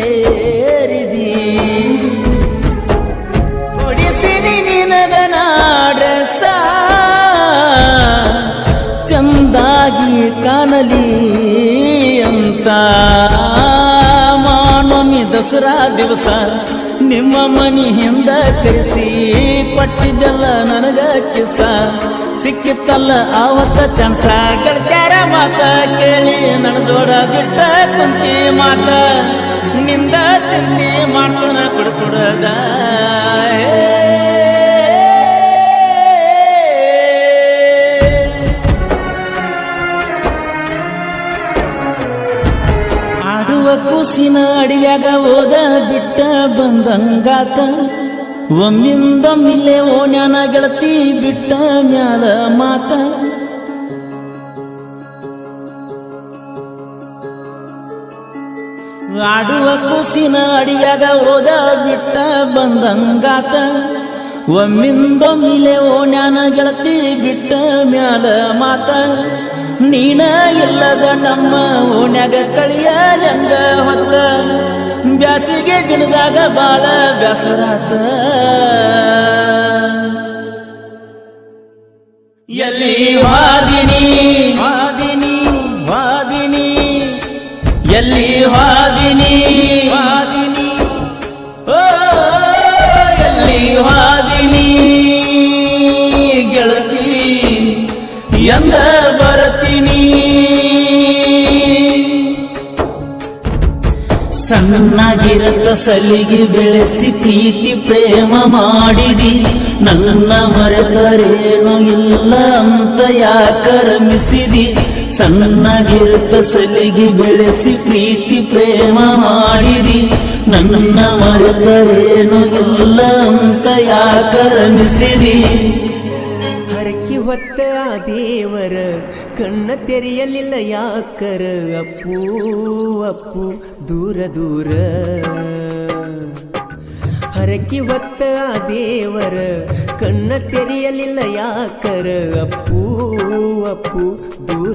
ಹೇರಿದಿ ಹೊಡಿಸಿದಿ ನಿನಗನಾಡಸ ಚಂದಾಗಿ ಕಾಣಲಿ ಅಂತ ಮಾನೊಮ್ಮಿ ದಸರಾ ದಿವಸ ನಿಮ್ಮ ಮನಿ ಹಿಂದ ಕರೆಸಿ ಕೊಟ್ಟಿದ್ದೆಲ್ಲ ನನಗ ಕಿಸ. ಸಿಕ್ಕಿತ್ತಲ್ಲ ಆವತ್ತ ಚನ್ಸ. ಗೆಳತ್ಯಾರ ಮಾತ ಕೇಳಿ ನನ್ನ ಜೋಡ ಬಿಟ್ಟ ಕುಂತಿ ಮಾತಾ. ನಿಂದ ತಿಂದಿ ಮಾಡ್ತಾನ ಕೊಡ್ಕೊಡದ ಆಡುವ ಕೂಸಿನ ಅಡಿವ್ಯಾಗ ಓದ ಬಿಟ್ಟ ಬಂದಂಗಾತ. ಒಮ್ಮಿಂದೊಮ್ಮಿಲ್ಲೇ ಓನ್ಯಾನ ಗೆಳತಿ ಬಿಟ್ಟ ಮ್ಯಾಲ ಮಾತ. ಆಡುವ ಕುಸಿನ ಅಡಿಯಾಗ ಬಿಟ್ಟ ಬಂದಂಗಾತ. ಒಮ್ಮಿಂದೊಮ್ಮಿಲೆ ಓಣ್ಯಾನ ಗೆಳತಿ ಬಿಟ್ಟ ಮ್ಯಾಲ ಮಾತ. ನೀನ ಇಲ್ಲದ ನಮ್ಮ ಓಣ್ಯಾಗ ಕಳಿಯಲಂಗ ಹೊತ್ತ. ಬ್ಯಾಸಿಗೆ ದಿನದಾಗ ಬಾಳ ಬ್ಯಾಸರಾತ. ಎಲ್ಲಿ ವಾದಿನಿ ಎಲ್ಲಿ ವಾದಿನಿ? ವಾದಿನಿ. ಓ ಎಲ್ಲಿ ವಾದಿನಿ? ಗೆಳತಿ ಎಂದ ಬರತೀನಿ ಸಣ್ಣಗಿರತ ಸಲಿಗೆ ಬೆಳೆಸಿ ಪ್ರೀತಿ ಪ್ರೇಮ ಮಾಡಿದಿ. ನನ್ನ ಮರೆತರೇನು ಇಲ್ಲ ಅಂತ ಯಾಕರಮಿಸಿದಿ ಸಣ್ಣಗಿರತ ಸಲಿಗೆ ಬೆಳೆಸಿ ಪ್ರೀತಿ ಪ್ರೇಮ ಮಾಡಿದಿ. ನನ್ನ ಮರೆತರೇನು ಇಲ್ಲ ಅಂತ ಯಾಕರಮಿಸಿದಿ ಹೊತ್ತ ಆ ದೇವರ, ಕಣ್ಣ ತೆರೆಯಲಿಲ್ಲ ಯಾಕರ? ಅಪ್ಪು ಅಪ್ಪು, ದೂರ ದೂರ. ಹರಕಿ ಹೊತ್ತ ಆ ದೇವರ, ಕಣ್ಣ ತೆರೆಯಲಿಲ್ಲ ಯಾಕರ? ಅಪ್ಪು ಅಪ್ಪು, ದೂರ.